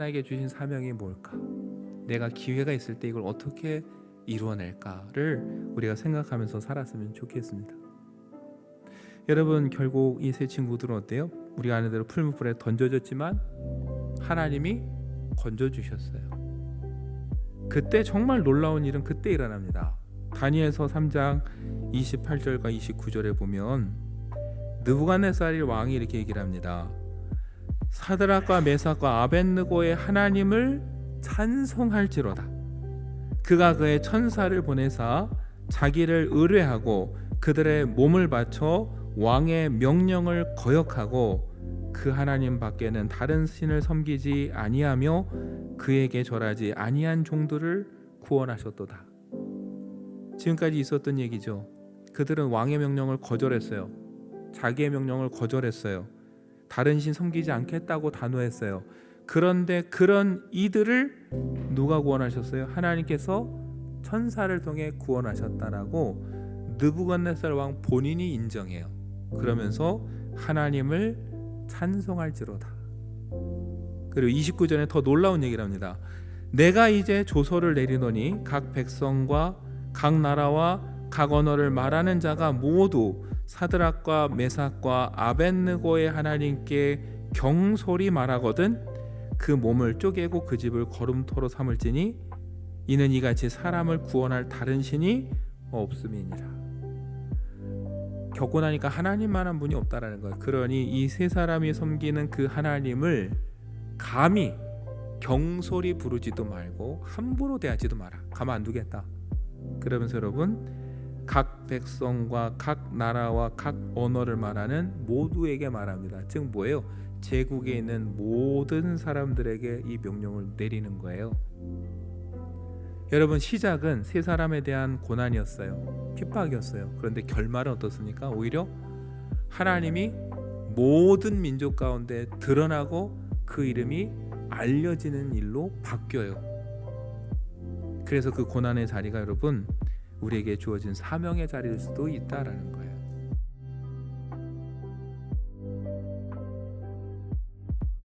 나에게 주신 사명이 뭘까? 내가 기회가 있을 때 이걸 어떻게 이루어낼까를 우리가 생각하면서 살았으면 좋겠습니다. 여러분 결국 이 세 친구들은 어때요? 우리가 아는 대로 풀무불에 던져졌지만 하나님이 건져 주셨어요. 그때 정말 놀라운 일은 그때 일어납니다. 다니엘서 3장 28절과 29절에 보면 느부갓네살이 왕이 이렇게 얘기를 합니다. 사드락과 메삭과 아벤느고의 하나님을 찬송할지로다. 그가 그의 천사를 보내사 자기를 의뢰하고 그들의 몸을 바쳐 왕의 명령을 거역하고 그 하나님 밖에는 다른 신을 섬기지 아니하며 그에게 절하지 아니한 종들을 구원하셨도다. 지금까지 있었던 얘기죠. 그들은 왕의 명령을 거절했어요. 자기의 명령을 거절했어요. 다른 신 섬기지 않겠다고 단호했어요. 그런데 그런 이들을 누가 구원하셨어요? 하나님께서 천사를 통해 구원하셨다라고 느부갓네살 왕 본인이 인정해요. 그러면서 하나님을 찬송할지로다. 그리고 29절에 더 놀라운 얘기를 합니다. 내가 이제 조서를 내리노니 각 백성과 각 나라와 각 언어를 말하는 자가 모두 사드락과 메삭과 아벤느고의 하나님께 경솔히 말하거든 그 몸을 쪼개고 그 집을 걸음토로 삼을지니 이는 이같이 사람을 구원할 다른 신이 없음이니라. 겪고 나니까 하나님만한 분이 없다라는 거예요. 그러니 이 세 사람이 섬기는 그 하나님을 감히 경솔히 부르지도 말고 함부로 대하지도 마라. 가만 안 두겠다. 그러면서 여러분 각 백성과 각 나라와 각 언어를 말하는 모두에게 말합니다. 즉 뭐예요? 제국에 있는 모든 사람들에게 이 명령을 내리는 거예요. 여러분 시작은 세 사람에 대한 고난이었어요. 핍박이었어요. 그런데 결말은 어떻습니까? 오히려 하나님이 모든 민족 가운데 드러나고 그 이름이 알려지는 일로 바뀌어요. 그래서 그 고난의 자리가 여러분 우리에게 주어진 사명의 자리일 수도 있다라는 거예요.